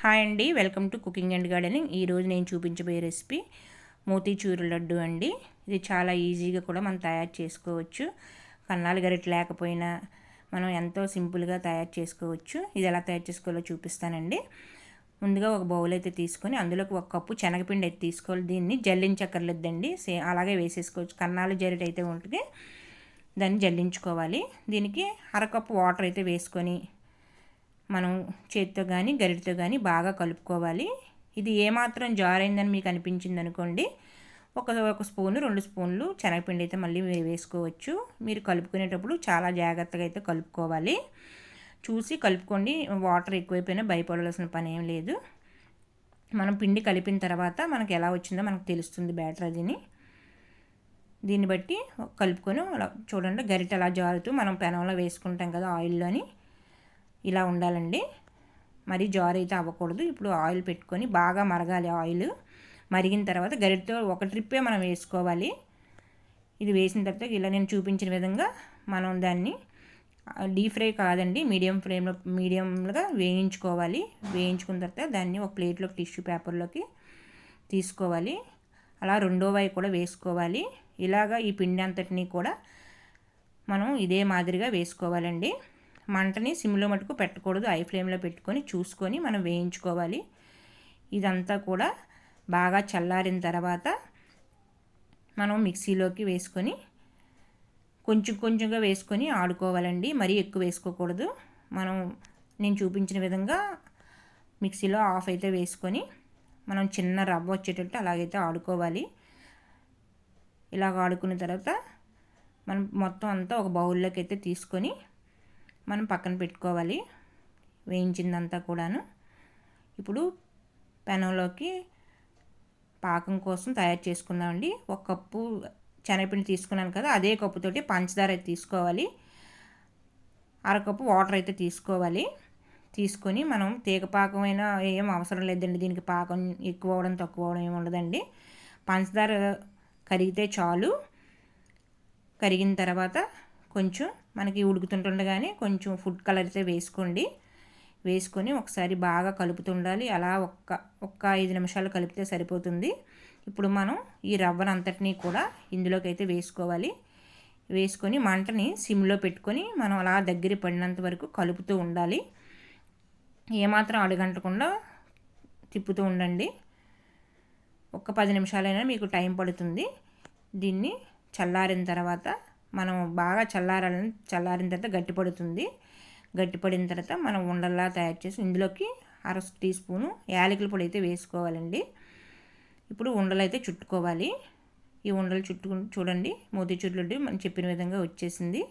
Hi అండి welcome to cooking and gardening. ఈరోజు నేను చూపించబోయే రెసిపీ మోతీచూరు లడ్డు అండి. ఇది చాలా ఈజీగా కూడా మనం తయారు చేసుకోవచ్చు. కన్నాలు గరిట లేకపోయినా మనం ఎంతో సింపుల్గా తయారు చేసుకోవచ్చు. ఇది ఎలా తయారు చేసుకోవాలో చూపిస్తానండి. ముందుగా ఒక బౌల్ అయితే తీసుకొని అందులోకి ఒక కప్పు శనగపిండి అయితే తీసుకోవాలి. దీన్ని జల్లించక్కర్లేదండి. సే అలాగే వేసేసుకోవచ్చు. కన్నాలు జరిట అయితే ఉంటుంది. దాన్ని జల్లించుకోవాలి. దీనికి అరకప్పు వాటర్ అయితే వేసుకొని మనం చేతితో కానీ గరిటతో కానీ బాగా కలుపుకోవాలి. ఇది ఏమాత్రం జారైందని మీకు అనిపించింది అనుకోండి ఒక ఒక స్పూను రెండు స్పూన్లు శనగపిండి అయితే మళ్ళీ వేసుకోవచ్చు. మీరు కలుపుకునేటప్పుడు చాలా జాగ్రత్తగా అయితే కలుపుకోవాలి. చూసి కలుపుకోండి వాటర్ ఎక్కువైపోయినా భయపడాల్సిన పని ఏం లేదు. మనం పిండి కలిపిన తర్వాత మనకు ఎలా వచ్చిందో మనకు తెలుస్తుంది బ్యాటర్ అదిని. దీన్ని బట్టి కలుపుకొని అలా చూడండి గరిట అలా జారుతూ మనం పెనంలో వేసుకుంటాం కదా ఆయిల్లోని. ఇలా ఉండాలండి. మరి జార్ అయితే అవ్వకూడదు. ఇప్పుడు ఆయిల్ పెట్టుకొని బాగా మరగాలి ఆయిల్. మరిగిన తర్వాత గరిటతో ఒక ట్రిప్పే మనం వేసుకోవాలి. ఇది వేసిన తర్వాత ఇలా నేను చూపించిన విధంగా మనం దాన్ని డీప్ ఫ్రై కాదండి మీడియం ఫ్లేమ్లో మీడియంగా వేయించుకోవాలి. వేయించుకున్న తర్వాత దాన్ని ఒక ప్లేట్లో టిష్యూ పేపర్లోకి తీసుకోవాలి. అలా రెండో వాయి కూడా వేసుకోవాలి. ఇలాగా ఈ పిండి అంతటినీ కూడా మనం ఇదే మాదిరిగా వేసుకోవాలండి. మంటని సిమ్లో మటుకు పెట్టకూడదు. ఐ ఫ్లేమ్లో పెట్టుకొని చూసుకొని మనం వేయించుకోవాలి. ఇదంతా కూడా బాగా చల్లారిన తర్వాత మనం మిక్సీలోకి వేసుకొని కొంచెం కొంచెంగా వేసుకొని ఆడుకోవాలండి. మరీ ఎక్కువ వేసుకోకూడదు. మనం నేను చూపించిన విధంగా మిక్సీలో ఆఫ్ అయితే వేసుకొని మనం చిన్న రవ్వ వచ్చేటట్టు అలాగైతే ఆడుకోవాలి. ఇలాగ ఆడుకున్న తర్వాత మనం మొత్తం అంతా ఒక బౌల్లోకి అయితే తీసుకొని మనం పక్కన పెట్టుకోవాలి. వేయించిందంతా కూడాను. ఇప్పుడు పెనంలోకి పాకం కోసం తయారు చేసుకుందామండి. ఒక కప్పు శనగపిండి తీసుకున్నాను కదా అదే కప్పుతోటి పంచదార అయితే తీసుకోవాలి. అరకప్పు వాటర్ అయితే తీసుకోవాలి. తీసుకొని మనం తీగ పాకమైన ఏం అవసరం లేదండి. దీనికి పాకం ఎక్కువ అవడం తక్కువ అవడం ఏమి ఉండదండి. పంచదార కరిగితే చాలు. కరిగిన తర్వాత కొంచెం మనకి ఉడుకుతుంటుండగానే కొంచెం ఫుడ్ కలర్ అయితే వేసుకోండి. వేసుకొని ఒకసారి బాగా కలుపుతుండాలి. అలా ఒక్క ఒక్క ఐదు నిమిషాలు కలిపితే సరిపోతుంది. ఇప్పుడు మనం ఈ రవ్వను అంతటిని కూడా ఇందులోకి అయితే వేసుకోవాలి. వేసుకొని మంటని సిమ్లో పెట్టుకొని మనం అలా దగ్గర పడినంత వరకు కలుపుతూ ఉండాలి. ఏమాత్రం అడుగంటకుండా తిప్పుతూ ఉండండి. ఒక పది నిమిషాలైనా మీకు టైం పడుతుంది. దీన్ని చల్లారిన తర్వాత మనం బాగా చల్లారాల చల్లారిన తర్వాత గట్టిపడుతుంది గట్టిపడిన తర్వాత మనం ఉండల్లా తయారు చేసి ఇందులోకి అర టీ స్పూను యాలకుల పొడి అయితే వేసుకోవాలండి. ఇప్పుడు ఉండలు అయితే చుట్టుకోవాలి. ఈ ఉండలు చుట్టుకు చూడండి మోతీచూర్లు మనం చెప్పిన విధంగా వచ్చేసింది.